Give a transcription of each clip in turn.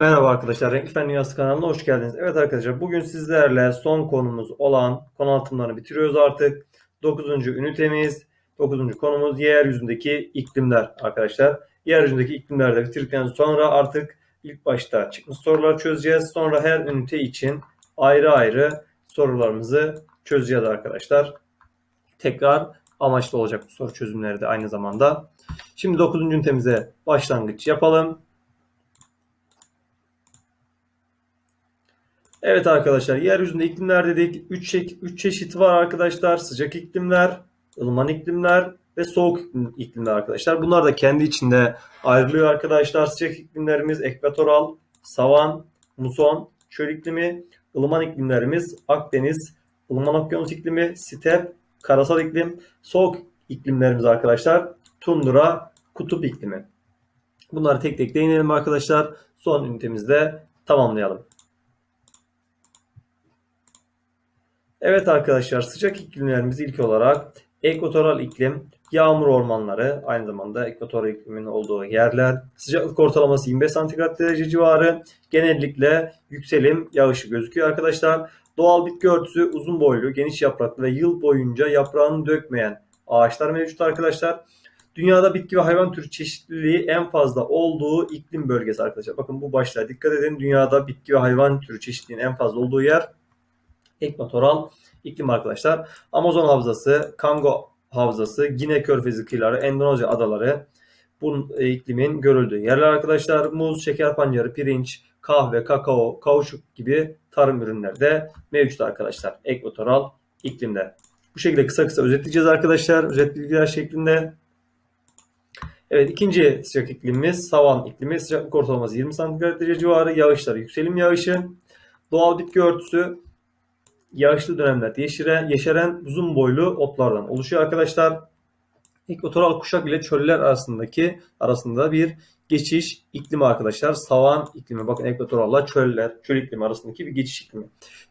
Merhaba arkadaşlar, Renkli Fen Dünyası kanalına hoş geldiniz. Evet arkadaşlar, bugün sizlerle son konumuz olan konu anlatımlarını bitiriyoruz artık. 9. ünitemiz, 9. konumuz yeryüzündeki iklimler arkadaşlar. Yeryüzündeki iklimlerde bitirdikten sonra artık ilk başta çıkmış sorular çözeceğiz. Sonra her ünite için ayrı ayrı sorularımızı çözeceğiz arkadaşlar. Tekrar amaçlı olacak bu soru çözümleri de aynı zamanda. Şimdi 9. ünitemize başlangıç yapalım. Evet arkadaşlar yeryüzünde iklimler dedik. 3 üç çeşit var arkadaşlar. Sıcak iklimler, ılıman iklimler ve soğuk iklimler arkadaşlar. Bunlar da kendi içinde ayrılıyor arkadaşlar. Sıcak iklimlerimiz ekvatoral, savan, muson, çöl iklimi, ılıman iklimlerimiz Akdeniz, ılıman okyanus iklimi, step, karasal iklim, soğuk iklimlerimiz arkadaşlar tundra, kutup iklimi. Bunları tek tek değinelim arkadaşlar. Son ünitemizde tamamlayalım. Evet arkadaşlar sıcak iklimlerimiz ilk olarak ekvatoral iklim, yağmur ormanları, aynı zamanda ekvatoral iklimin olduğu yerler, sıcaklık ortalaması 25 santigrat derece civarı, genellikle yükselim yağışı gözüküyor arkadaşlar. Doğal bitki örtüsü uzun boylu, geniş yapraklı ve yıl boyunca yaprağını dökmeyen ağaçlar mevcut arkadaşlar. Dünyada bitki ve hayvan türü çeşitliliği en fazla olduğu iklim bölgesi arkadaşlar. Bakın bu başlığa dikkat edin. Dünyada bitki ve hayvan türü çeşitliliğinin en fazla olduğu yer ekvatoral iklim arkadaşlar. Amazon havzası, Kongo havzası, Gine körfezi kıyıları, Endonezya adaları bu e, iklimin görüldüğü yerler arkadaşlar. Muz, şeker pancarı, pirinç, kahve, kakao, kauçuk gibi tarım ürünleri de mevcut arkadaşlar. Ekvatoral iklimde. Bu şekilde kısa kısa özetleyeceğiz arkadaşlar. Özet bilgiler şeklinde. Evet ikinci sıcak iklimimiz savan iklimi. Sıcaklık ortalaması 20 santigrat derece civarı. Yağışlar yükselim yağışı. Doğal bitki örtüsü yağışlı dönemlerde yeşeren, yeşeren uzun boylu otlardan oluşuyor arkadaşlar. Ekvatoral kuşak ile çöller arasındaki arasında bir geçiş iklimi arkadaşlar. Savan iklimi. Bakın ekvatoralla çöller, çöl iklimi arasındaki bir geçiş iklimi.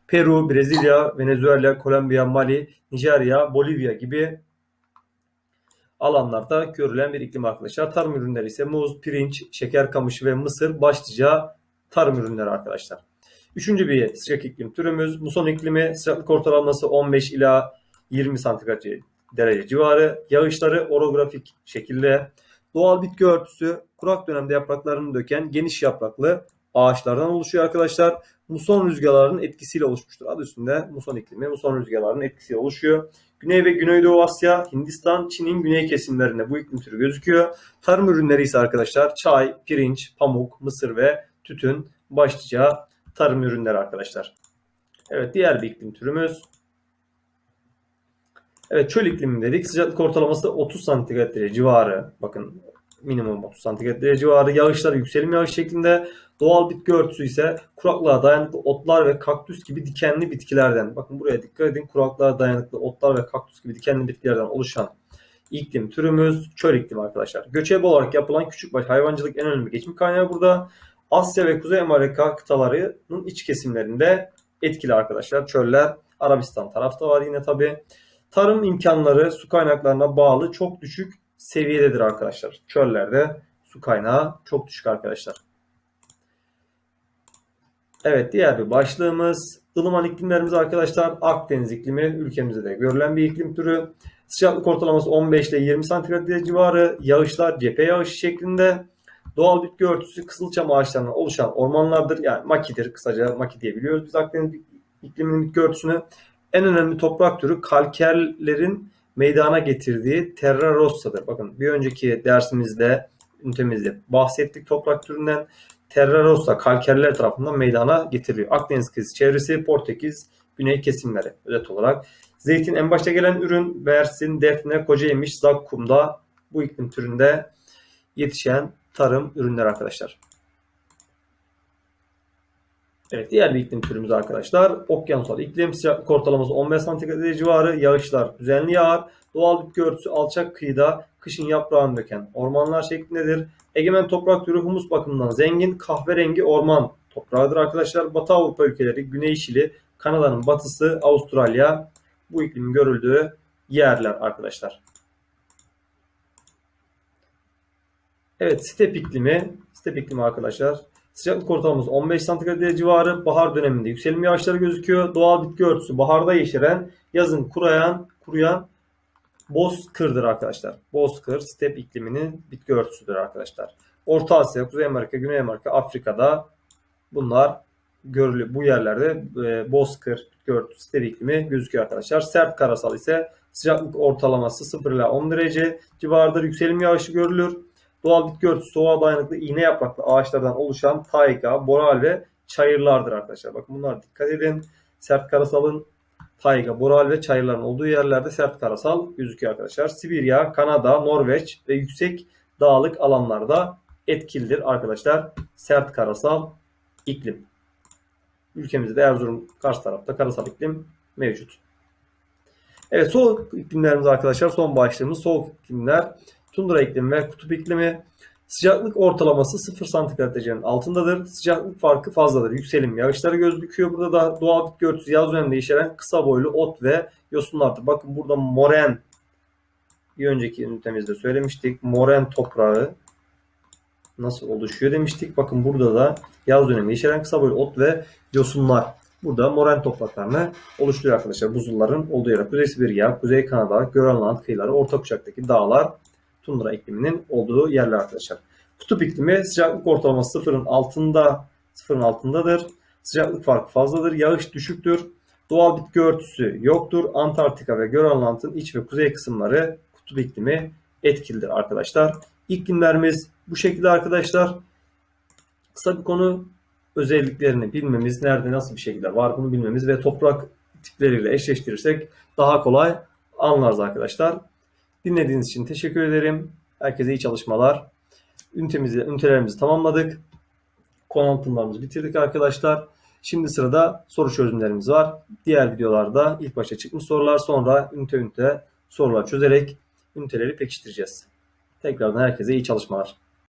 Peru, Brezilya, Venezuela, Kolombiya, Mali, Nijerya, Bolivya gibi alanlarda görülen bir iklim arkadaşlar. Tarım ürünleri ise muz, pirinç, şeker kamışı ve mısır başlıca tarım ürünleri arkadaşlar. Üçüncü bir sıcak iklim türümüz muson iklimi sıcaklık ortalaması 15 ila 20 santigrat derece civarı. Yağışları orografik şekilde doğal bitki örtüsü kurak dönemde yapraklarını döken geniş yapraklı ağaçlardan oluşuyor arkadaşlar. Muson rüzgarlarının etkisiyle oluşmuştur. Adı üstünde muson iklimi muson rüzgarlarının etkisiyle oluşuyor. Güney ve Güneydoğu Asya, Hindistan, Çin'in güney kesimlerinde bu iklim türü gözüküyor. Tarım ürünleri ise arkadaşlar çay, pirinç, pamuk, mısır ve tütün başlıca tarım ürünleri arkadaşlar. Evet diğer bir iklim türümüz. Evet çöl iklimi dedik. Sıcaklık ortalaması 30 santigrat derece civarı. Bakın minimum 30 santigrat derece civarı. Yağışlar yükselim yağış şeklinde. Doğal bitki örtüsü ise kuraklığa dayanıklı otlar ve kaktüs gibi dikenli bitkilerden. Bakın buraya dikkat edin. Kuraklığa dayanıklı otlar ve kaktüs gibi dikenli bitkilerden oluşan iklim türümüz çöl iklimi arkadaşlar. Göçebe olarak yapılan küçükbaş hayvancılık en önemli geçim kaynağı burada. Asya ve Kuzey Amerika kıtalarının iç kesimlerinde etkili arkadaşlar. Çöller Arabistan tarafta var yine tabi. Tarım imkanları su kaynaklarına bağlı çok düşük seviyededir arkadaşlar. Çöllerde su kaynağı çok düşük arkadaşlar. Evet diğer bir başlığımız ılıman iklimlerimiz arkadaşlar. Akdeniz iklimi ülkemizde de görülen bir iklim türü. Sıcaklık ortalaması 15 ile 20 santigrat civarı. Yağışlar cephe yağışı şeklinde. Doğal bitki örtüsü kızılçam ağaçlarından oluşan ormanlardır. Yani makidir kısaca maki diyebiliyoruz biz Akdeniz ikliminin bitki örtüsünü. En önemli toprak türü kalkerlerin meydana getirdiği terra rossa'dır. Bakın bir önceki dersimizde, ünitemizde bahsettik toprak türünden. Terra rossa kalkerler tarafından meydana getiriliyor. Akdeniz kıyısı çevresi, Portekiz, güney kesimleri özet olarak. Zeytin en başta gelen ürün, Bersin, Defne, Kocayemiş, Zakkum'da bu iklim türünde yetişen tarım ürünleri arkadaşlar. Evet diğer bir iklim türümüz arkadaşlar. Okyanusal iklim sıcaklık ortalaması 15 santigrat civarı. Yağışlar düzenli yağar. Doğal bitki örtüsü alçak kıyıda kışın yaprağını döken ormanlar şeklindedir. Egemen toprak türü humus bakımından zengin kahverengi orman toprağıdır arkadaşlar. Batı Avrupa ülkeleri Güney Şili, Kanada'nın batısı, Avustralya bu iklimin görüldüğü yerler arkadaşlar. Evet step iklimi. Step iklimi arkadaşlar. Sıcaklık ortalaması 15 santigrat civarı. Bahar döneminde yükselim yağışları gözüküyor. Doğal bitki örtüsü baharda yeşeren, yazın kuruyan, kuruyan bozkırdır arkadaşlar. Bozkır step ikliminin bitki örtüsüdür arkadaşlar. Orta Asya, Kuzey Amerika, Güney Amerika, Afrika'da bunlar görülü bu yerlerde e, bozkır örtüsü step iklimi gözüküyor arkadaşlar. Sert karasal ise sıcaklık ortalaması 0 ile 10 derece civarıdır. Yükselim yağışı görülür. Doğal bitki örtüsü soğuğa dayanıklı iğne yapraklı ağaçlardan oluşan tayga, boral ve çayırlardır arkadaşlar. Bakın bunlar dikkat edin. Sert karasalın tayga, boral ve çayırların olduğu yerlerde sert karasal gözüküyor arkadaşlar. Sibirya, Kanada, Norveç ve yüksek dağlık alanlarda etkilidir arkadaşlar. Sert karasal iklim. Ülkemizde de Erzurum karşı tarafta karasal iklim mevcut. Evet soğuk iklimlerimiz arkadaşlar son başlığımız soğuk iklimler. Tundra iklimi ve kutup iklimi. Sıcaklık ortalaması 0 santigrat derecenin altındadır. Sıcaklık farkı fazladır. Yükselim yağışları gözüküyor. Burada da doğal bitki örtüsü yaz döneminde yeşeren kısa boylu ot ve yosunlardır. Bakın burada moren bir önceki ünitemizde söylemiştik. Moren toprağı nasıl oluşuyor demiştik. Bakın burada da yaz dönemi yeşeren kısa boylu ot ve yosunlar. Burada moren topraklarını oluşturuyor arkadaşlar. Buzulların olduğu yer. Kuzey Sibirya, Kuzey Kanada, Grönland kıyıları, orta kuşaktaki dağlar tundra ikliminin olduğu yerler arkadaşlar. Kutup iklimi sıcaklık ortalaması sıfırın altında sıfırın altındadır. Sıcaklık farkı fazladır. Yağış düşüktür. Doğal bitki örtüsü yoktur. Antarktika ve Grönland'ın iç ve kuzey kısımları kutup iklimi etkilidir arkadaşlar. İklimlerimiz bu şekilde arkadaşlar. Kısa bir konu özelliklerini bilmemiz, nerede nasıl bir şekilde var bunu bilmemiz ve toprak tipleriyle eşleştirirsek daha kolay anlarız arkadaşlar. Dinlediğiniz için teşekkür ederim. Herkese iyi çalışmalar. Ünitemizi, ünitelerimizi tamamladık. Konu anlatımlarımızı bitirdik arkadaşlar. Şimdi sırada soru çözümlerimiz var. Diğer videolarda ilk başta çıkmış sorular sonra ünite ünite sorular çözerek üniteleri pekiştireceğiz. Tekrardan herkese iyi çalışmalar.